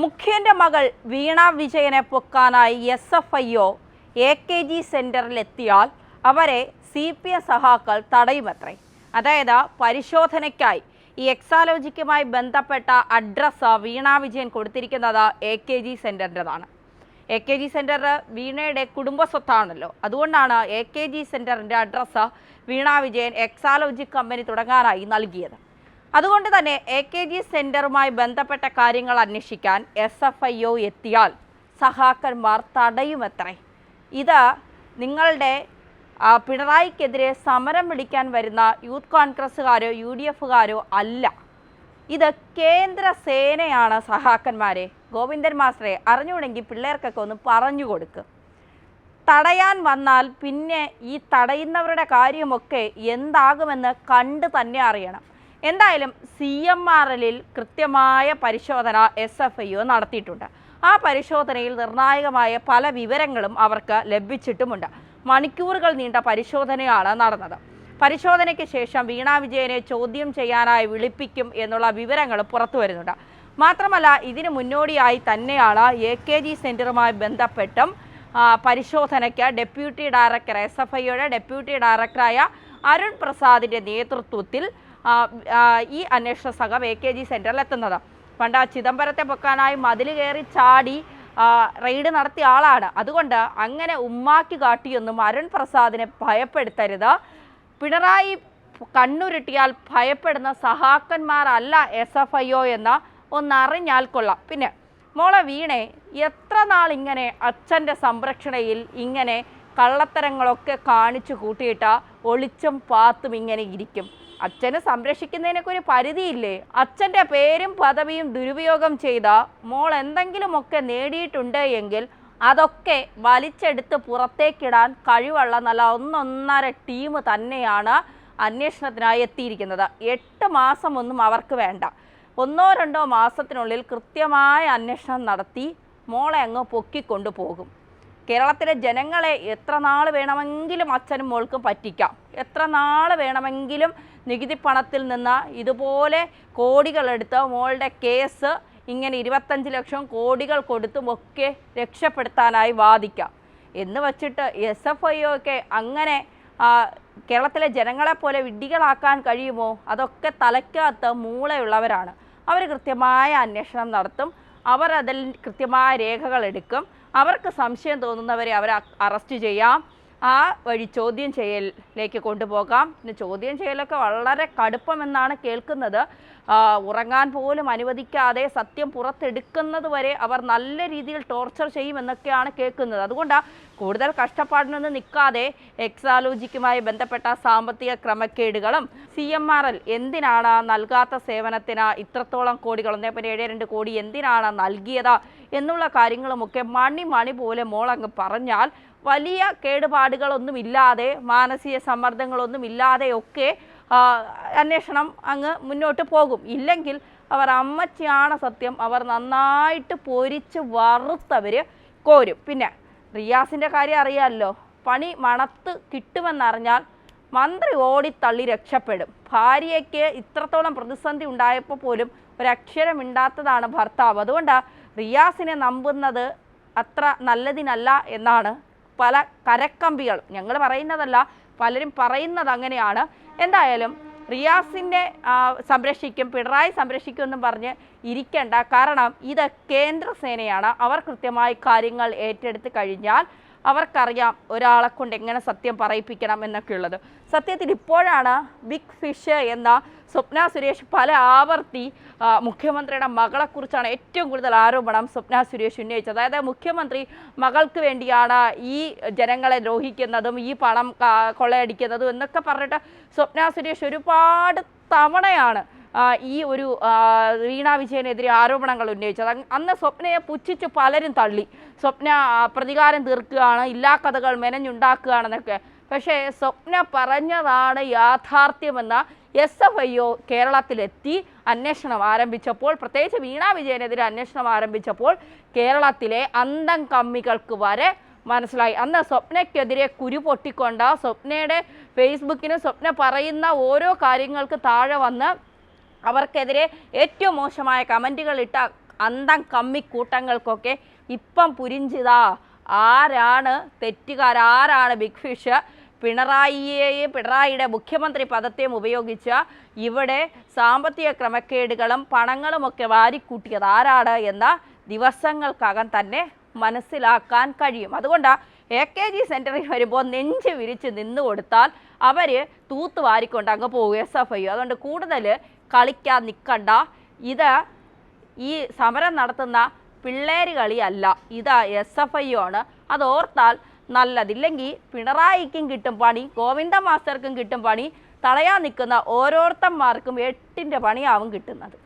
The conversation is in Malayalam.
മുഖ്യന്റെ മകൾ വീണ വിജയനെ പൊക്കാനായി S F I O A K G സെന്ററിലെത്തിയാൽ അവരെ സി പി എം സഹാക്കൾ തടയുമത്രേ. അതായത് പരിശോധനയ്ക്കായി ഈ എക്സാലോജിക്കുമായി ബന്ധപ്പെട്ട അഡ്രസ്സ് വീണ വിജയൻ കൊടുത്തിരിക്കുന്നത് എ കെ ജി സെന്ററിന്റെതാണ്. എ കെ ജി സെന്റർ വീണയുടെ കുടുംബ സ്വത്താണല്ലോ അതുകൊണ്ടാണ് എ കെ ജി സെന്ററിന്റെ അഡ്രസ്സ് വീണ വിജയൻ എക്സാലോജി കമ്പനി തുടങ്ങാനായി നൽകിയത്. അതുകൊണ്ട് തന്നെ എ കെ ജി സെന്ററുമായി ബന്ധപ്പെട്ട കാര്യങ്ങൾ അന്വേഷിക്കാൻ എസ് എഫ് ഐ ഒ എത്തിയാൽ സഹാക്കന്മാർ തടയുമത്രേ. ഇത് നിങ്ങളുടെ പിണറായിക്കെതിരെ സമരം വിളിക്കാൻ വരുന്ന യൂത്ത് കോൺഗ്രസ്സുകാരോ യു ഡി എഫുകാരോ അല്ല. ഇത് കേന്ദ്ര സേനയാണ് സഹാക്കന്മാരെ. ഗോവിന്ദൻ മാസ്റ്ററെ അറിഞ്ഞുകൂടെങ്കിൽ പിള്ളേർക്കൊക്കെ ഒന്ന് പറഞ്ഞു കൊടുക്കുക തടയാൻ വന്നാൽ പിന്നെ ഈ തടയുന്നവരുടെ കാര്യമൊക്കെ എന്താകുമെന്ന് കണ്ട് തന്നെ അറിയണം. എന്തായാലും സി എം ആർ എല്ലിൽ കൃത്യമായ പരിശോധന എസ് എഫ് ഐ ഒ നടത്തിയിട്ടുണ്ട്. ആ പരിശോധനയിൽ നിർണായകമായ പല വിവരങ്ങളും അവർക്ക് ലഭിച്ചിട്ടുമുണ്ട്. മണിക്കൂറുകൾ നീണ്ട പരിശോധനയാണ് നടന്നത്. പരിശോധനയ്ക്ക് ശേഷം വീണ വിജയനെ ചോദ്യം ചെയ്യാനായി വിളിപ്പിക്കും എന്നുള്ള വിവരങ്ങൾ പുറത്തു വരുന്നുണ്ട്. മാത്രമല്ല ഇതിന് മുന്നോടിയായി തന്നെയാണ് എ കെ ജി സെന്ററുമായി ബന്ധപ്പെട്ടും പരിശോധനയ്ക്ക് ഡെപ്യൂട്ടി ഡയറക്ടർ എസ് എഫ് ഐയുടെ ഡെപ്യൂട്ടി ഡയറക്ടറായ അരുൺ പ്രസാദിന്റെ നേതൃത്വത്തിൽ ഈ അന്വേഷണ സംഘം എ കെ ജി സെന്ററിൽ എത്തുന്നത്. പണ്ട് ആ ചിദംബരത്തെ പൊക്കാനായി മതിൽ കയറി ചാടി റെയ്ഡ് നടത്തിയ ആളാണ്. അതുകൊണ്ട് അങ്ങനെ ഉമ്മാക്കി കാട്ടിയൊന്നും അരുൺ പ്രസാദിനെ ഭയപ്പെടുത്തരുത്. പിണറായി കണ്ണുരുട്ടിയാൽ ഭയപ്പെടുന്ന സഹാക്കന്മാരല്ല എസ് എഫ് ഐ ഒ എന്ന് ഒന്നറിഞ്ഞാൽ കൊള്ളാം. പിന്നെ മോളെ വീണെ എത്ര നാൾ ഇങ്ങനെ അച്ഛന്റെ സംരക്ഷണയിൽ ഇങ്ങനെ കള്ളത്തരങ്ങളൊക്കെ കാണിച്ചു കൂട്ടിയിട്ട് ഒളിച്ചും പാത്തും ഇങ്ങനെ ഇരിക്കും? അച്ഛനെ സംരക്ഷിക്കുന്നതിനൊക്കെ ഒരു പരിധിയില്ലേ? അച്ഛന്റെ പേരും പദവിയും ദുരുപയോഗം ചെയ്ത മോൾ എന്തെങ്കിലുമൊക്കെ നേടിയിട്ടുണ്ട് എങ്കിൽ അതൊക്കെ വലിച്ചെടുത്ത് പുറത്തേക്കിടാൻ കഴിവുള്ള നല്ല ഒന്നൊന്നര ടീം തന്നെയാണ് അന്വേഷണത്തിനായി എത്തിയിരിക്കുന്നത്. എട്ട് മാസമൊന്നും അവർക്ക് വേണ്ട. ഒന്നോ രണ്ടോ മാസത്തിനുള്ളിൽ കൃത്യമായ അന്വേഷണം നടത്തി മോളെ അങ്ങ് പൊക്കിക്കൊണ്ടു പോകും കേരളത്തിലെ ജനങ്ങളെ എത്ര നാൾ വേണമെങ്കിലും അച്ഛനും മോൾക്കും പറ്റിക്കാം. എത്ര നാൾ വേണമെങ്കിലും നികുതി പണത്തിൽ നിന്ന് ഇതുപോലെ കോടികളെടുത്ത് മോളുടെ കേസ് ഇങ്ങനെ ഇരുപത്തഞ്ച് ലക്ഷം കോടികൾ കൊടുത്തും ഒക്കെ രക്ഷപ്പെടുത്താനായി വാദിക്കാം. എന്ന് വച്ചിട്ട് എസ് എഫ് ഐ ഒക്കെ അങ്ങനെ കേരളത്തിലെ ജനങ്ങളെ പോലെ വിഡ്ഢികളാക്കാൻ കഴിയുമോ? അതൊക്കെ തലയ്ക്കകത്ത് മൂളയുള്ളവരാണ്. അവർ കൃത്യമായ അന്വേഷണം നടത്തും. അവർ അതിൽ കൃത്യമായ രേഖകൾ എടുക്കും. അവർക്ക് സംശയം തോന്നുന്നവരെ അവരെ അറസ്റ്റ് ചെയ്യാം. ആ വഴി ചോദ്യം ചെയ്യലിലേക്ക് കൊണ്ടുപോകാം. പിന്നെ ചോദ്യം ചെയ്യലൊക്കെ വളരെ കടുപ്പമെന്നാണ് കേൾക്കുന്നത്. ഉറങ്ങാൻ പോലും അനുവദിക്കാതെ സത്യം പുറത്തെടുക്കുന്നത് വരെ അവർ നല്ല രീതിയിൽ ടോർച്ചർ ചെയ്യുമെന്നൊക്കെയാണ് കേൾക്കുന്നത്. അതുകൊണ്ടാണ് കൂടുതൽ കഷ്ടപ്പാടിനൊന്നും നിൽക്കാതെ എക്സാലോജിക്കുമായി ബന്ധപ്പെട്ട സാമ്പത്തിക ക്രമക്കേടുകളും സി എം ആർ എൽ എന്തിനാണ് നൽകാത്ത സേവനത്തിന് ഇത്രത്തോളം കോടികൾ ഒന്നേ പിന്നെ ഏഴ് രണ്ട് കോടി എന്തിനാണ് നൽകിയത് എന്നുള്ള കാര്യങ്ങളുമൊക്കെ മണി മണി പോലെ മോളങ്ങ് പറഞ്ഞാൽ വലിയ കേടുപാടുകളൊന്നുമില്ലാതെ മാനസിക സമ്മർദ്ദങ്ങളൊന്നും ഇല്ലാതെയൊക്കെ ആ, അന്വേഷണം അങ്ങ് മുന്നോട്ട് പോകും. ഇല്ലെങ്കിൽ അവർ അമ്മച്ചിയാണ് സത്യം. അവർ നന്നായിട്ട് പൊരിച്ച് വറുത്തവർ കോരും. പിന്നെ റിയാസിന്റെ കാര്യം അറിയാമല്ലോ പണി മണത്ത് കിട്ടുമെന്നറിഞ്ഞാൽ മന്ത്രി ഓടിത്തള്ളി രക്ഷപ്പെടും. ഭാര്യയ്ക്ക് ഇത്രത്തോളം പ്രതിസന്ധി ഉണ്ടായപ്പോൾ പോലും ഒരക്ഷരം ഭർത്താവ്. അതുകൊണ്ട് റിയാസിനെ നമ്പുന്നത് അത്ര നല്ലതിനല്ല എന്നാണ് പല കരക്കമ്പികൾ ഞങ്ങൾ പറയുന്നതല്ല പലരും പറയുന്നത് അങ്ങനെയാണ്. എന്തായാലും റിയാസിനെ സംരക്ഷിക്കും പിണറായി സംരക്ഷിക്കും എന്നും പറഞ്ഞ് ഇരിക്കേണ്ട. കാരണം ഇത് കേന്ദ്രസേനയാണ്. അവർ കൃത്യമായി കാര്യങ്ങൾ ഏറ്റെടുത്ത് കഴിഞ്ഞാൽ അവർക്കറിയാം ഒരാളെ കൊണ്ട് എങ്ങനെ സത്യം പറയിപ്പിക്കണം എന്നൊക്കെ ഉള്ളത്. സത്യത്തിൽ ഇപ്പോഴാണ് ബിഗ് ഫിഷ് എന്ന സ്വപ്ന സുരേഷ് പല ആവർത്തി മുഖ്യമന്ത്രിയുടെ മകളെക്കുറിച്ചാണ് ഏറ്റവും കൂടുതൽ ആരോപണം സ്വപ്ന സുരേഷ് ഉന്നയിച്ചത്. അതായത് മുഖ്യമന്ത്രി മകൾക്ക് വേണ്ടിയാണ് ഈ ജനങ്ങളെ ദ്രോഹിക്കുന്നതും ഈ പണം കൊള്ളയടിക്കുന്നതും എന്നൊക്കെ പറഞ്ഞിട്ട് സ്വപ്ന സുരേഷ് ഒരുപാട് തവണയാണ് ഈ ഒരു റീണ വിജയനെതിരെ ആരോപണങ്ങൾ ഉന്നയിച്ചത് അന്ന് സ്വപ്നയെ പുച്ഛിച്ച് പലരും തള്ളി. സ്വപ്ന പ്രതികാരം തീർക്കുകയാണ് ഇല്ലാ കഥകൾ മെനഞ്ഞുണ്ടാക്കുകയാണെന്നൊക്കെ. പക്ഷേ സ്വപ്ന പറഞ്ഞതാണ് യാഥാർത്ഥ്യമെന്ന എസ് എഫ് ഐ ഒ കേരളത്തിലെത്തി അന്വേഷണം ആരംഭിച്ചപ്പോൾ പ്രത്യേകിച്ച് വീണ വിജയനെതിരെ അന്വേഷണം ആരംഭിച്ചപ്പോൾ കേരളത്തിലെ അന്തം കമ്മികൾക്ക് വരെ മനസ്സിലായി. അന്ന് സ്വപ്നയ്ക്കെതിരെ കുരു പൊട്ടിക്കൊണ്ട് സ്വപ്നയുടെ ഫേസ്ബുക്കിന് സ്വപ്ന പറയുന്ന ഓരോ കാര്യങ്ങൾക്ക് താഴെ വന്ന് അവർക്കെതിരെ ഏറ്റവും മോശമായ കമന്റുകൾ ഇട്ട അന്തം കമ്മിക്കൂട്ടങ്ങൾക്കൊക്കെ ഇപ്പം പുരിഞ്ചിതാ. ആരാണ് തെറ്റുകാർ? ആരാണ് ബിഗ് ഫിഷ്? പിണറായിയെയും പിണറായിയുടെ മുഖ്യമന്ത്രി പദത്തെയും ഉപയോഗിച്ച് ഇവിടെ സാമ്പത്തിക ക്രമക്കേടുകളും പണങ്ങളുമൊക്കെ വാരിക്കൂട്ടിയത് ആരാണ് എന്ന ദിവസങ്ങൾക്കകം തന്നെ മനസ്സിലാക്കാൻ കഴിയും. അതുകൊണ്ട് എ കെ ജി സെന്ററിൽ വരുമ്പോൾ നെഞ്ച് വിരിച്ച് നിന്ന് കൊടുത്താൽ അവർ തൂത്ത് വാരിക്കൊണ്ട് അങ്ങ് പോകും എസ് എഫ് ഐ അതുകൊണ്ട് കൂടുതൽ കളിക്കാൻ നിൽക്കണ്ട ഇത് ഈ സമരം നടത്തുന്ന പിള്ളേര് കളിയല്ല. ഇത് എസ് എഫ് ഐ ആണ് അത് ഓർത്താൽ നല്ലതില്ലെങ്കിൽ പിണറായിക്കും കിട്ടും പണി ഗോവിന്ദ മാസ്റ്റർക്കും കിട്ടും പണി തടയാൻ നിൽക്കുന്ന ഓരോരുത്തന്മാർക്കും എട്ടിന്റെ പണിയാവും കിട്ടുന്നത്.